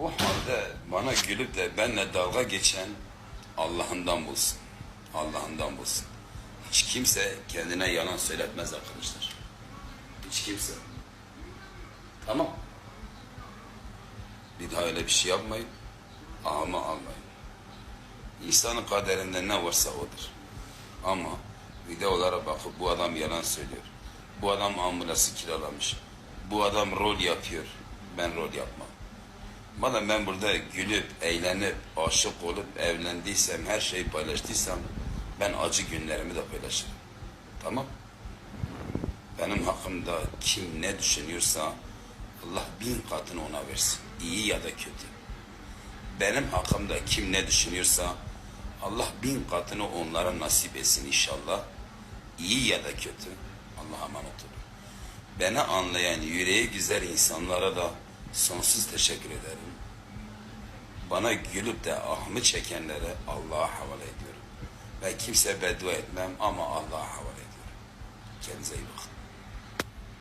Bu halde bana gülüp de benimle dalga geçen Allah'ından bulsun. Allah'ından bulsun. Hiç kimse kendine yalan söyletmez arkadaşlar. Hiç kimse. Tamam. Bir daha öyle bir şey yapmayın. Ahımı almayın. İnsanın kaderinde ne varsa odur. Ama videolara bakıp bu adam yalan söylüyor. Bu adam ambulansı kiralamış. Bu adam rol yapıyor. Ben rol yapmam. Madem ben burada gülüp, eğlenip, aşık olup, evlendiysem, her şeyi paylaştıysam ben acı günlerimi de paylaşırım. Tamam? Benim hakkımda kim ne düşünüyorsa Allah bin katını ona versin. İyi ya da kötü. Benim hakkımda kim ne düşünüyorsa Allah bin katını onlara nasip etsin inşallah. İyi ya da kötü. Allah'a emanet olun. Beni anlayan yüreği güzel insanlara da sonsuz teşekkür ederim. Bana gülüp de ahımı çekenlere Allah'a havale ediyorum. Ben kimse beddua etmem ama Allah'a havale ediyorum. Kendinize iyi bakın.